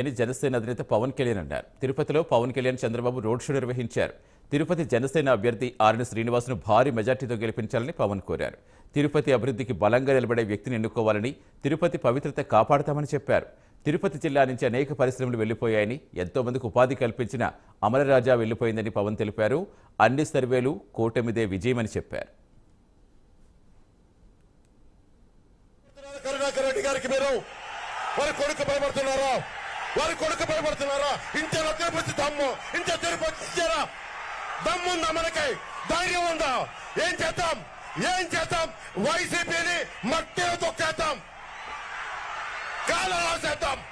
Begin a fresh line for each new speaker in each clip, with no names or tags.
అని జనసేన అధినేత పవన్ కళ్యాణ్ అన్నారు. తిరుపతిలో పవన్ కళ్యాణ్ చంద్రబాబు రోడ్ షో నిర్వహించారు. తిరుపతి జనసేన అభ్యర్థి ఆర్ఎన్ శ్రీనివాస్ను భారీ మెజార్టీతో గెలిపించాలని పవన్ కోరారు. తిరుపతి అభివృద్ధికి బలంగా నిలబడే వ్యక్తిని ఎన్నుకోవాలని తిరుపతి పవిత్రత కాపాడతామని చెప్పారు. తిరుపతి జిల్లా నుంచి అనేక పరిశ్రమలు వెళ్ళిపోయాయని ఎంతోమందికి ఉపాధి కల్పించిన అమరరాజా వెళ్ళిపోయిందని పవన్ తెలిపారు. అన్ని సర్వేలు కూటమిదే విజయమని చెప్పారు.
కరుణాకర్ రెడ్డి గారికి మీరు వారి కొడుకు భయపడుతున్నారా? వారి కొడుకు భయపడుతున్నారా? ఇంత తిరుపతి దమ్ము ఇంత తిరుపతి ఇచ్చారా దమ్ము ఉందా ధైర్యం ఉందా? ఏం చేద్దాం? ఏం చేద్దాం? వైసీపీని మట్టి తొక్కేద్దాం. కాలం రాసేద్దాం.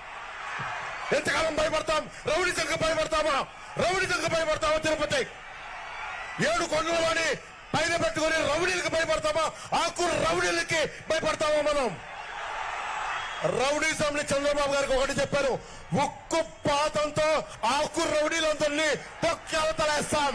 ఎంతకాలం భయపడతాం? రౌడీ సంఘ భయపడతామా? రౌడీ సంఘ భయపడతామా? తిరుపతి. ఏడు కొండలు అని పైన పెట్టుకుని రౌడీలకు భయపడతామా? ఆకు రౌడీలకి భయపడతామా మనం? రౌడీజంని చంద్రబాబు గారికి ఒకటి చెప్పారు ఉక్కు పాతంతో ఆకు రౌడీలందరినీ తొక్కేవతలేస్తాం